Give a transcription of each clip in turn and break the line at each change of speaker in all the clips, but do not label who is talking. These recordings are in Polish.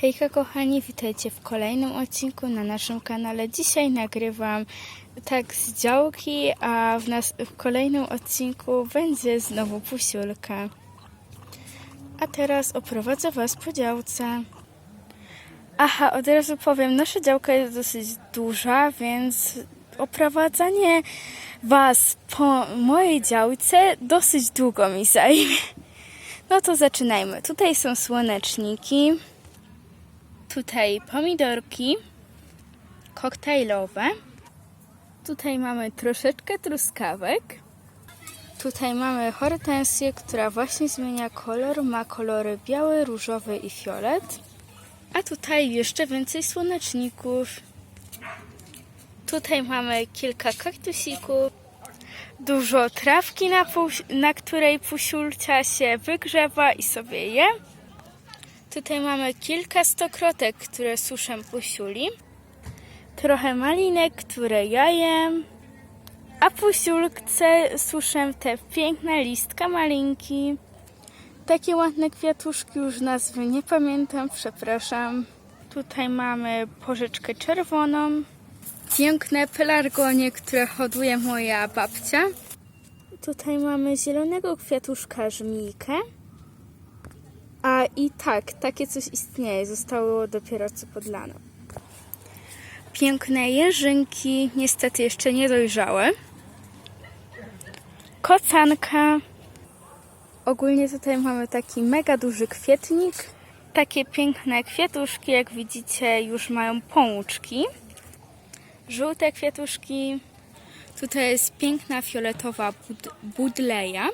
Hejka kochani, witajcie w kolejnym odcinku na naszym kanale. Dzisiaj nagrywam tak z działki, a w, nas, w kolejnym odcinku będzie znowu pusiulka. A teraz oprowadzę Was po działce. Aha, od razu powiem, nasza działka jest dosyć duża, więc oprowadzanie Was po mojej działce dosyć długo mi zajmie. No to zaczynajmy. Tutaj są słoneczniki. Tutaj pomidorki koktajlowe. Tutaj mamy troszeczkę truskawek. Tutaj mamy hortensję, która właśnie zmienia kolor. Ma kolory biały, różowy i fiolet. A tutaj jeszcze więcej słoneczników. Tutaj mamy kilka kaktusików. Dużo trawki, na, na której pusiulcia się wygrzewa i sobie je. Tutaj mamy kilka stokrotek, które suszę pusiuli. Trochę malinek, które ja jem. A pusiulce suszę te piękne listka malinki. Takie ładne kwiatuszki, już nazwy nie pamiętam, przepraszam. Tutaj mamy porzeczkę czerwoną. Piękne pelargonie, które hoduje moja babcia. Tutaj mamy zielonego kwiatuszka żmijkę. A i tak, takie coś istnieje, zostało dopiero co podlane. Piękne jeżynki, niestety jeszcze nie dojrzałe. Kocanka. Ogólnie tutaj mamy taki mega duży kwietnik. Takie piękne kwiatuszki, jak widzicie, już mają pączki. Żółte kwiatuszki. Tutaj jest piękna fioletowa bud- budleja.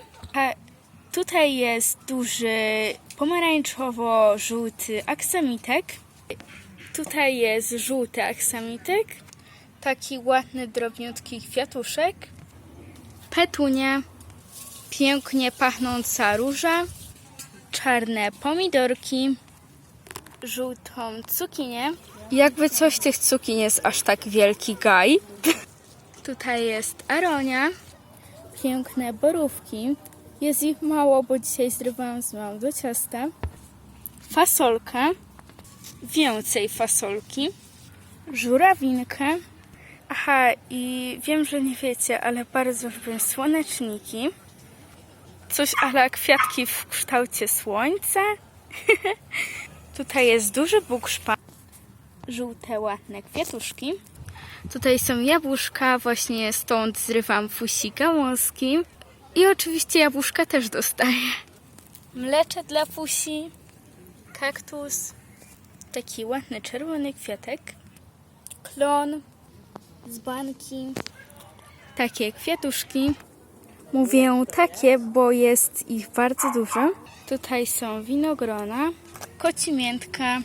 Tutaj jest duży pomarańczowo-żółty aksamitek. Tutaj jest żółty aksamitek. Taki ładny, drobniutki kwiatuszek. Petunia. Pięknie pachnąca róża. Czarne pomidorki. Żółtą cukinię. Jakby coś tych cukin jest aż tak wielki gaj. Tutaj jest aronia. Piękne borówki. Jest ich mało, bo dzisiaj zrywałam z małą do ciasta. Fasolka. Więcej fasolki. Żurawinkę. Aha, i wiem, że nie wiecie, ale bardzo lubię słoneczniki. Coś ale kwiatki w kształcie słońca. Tutaj jest duży bukszpan. Żółte, ładne kwiatuszki. Tutaj są jabłuszka, właśnie stąd zrywam fusi gałązki. I oczywiście jabłuszka też dostaję. Mlecze dla pusi, kaktus, taki ładny czerwony kwiatek, klon z banki, takie kwiatuszki. Mówię takie, bo jest ich bardzo dużo. Tutaj są winogrona, kocimiętka,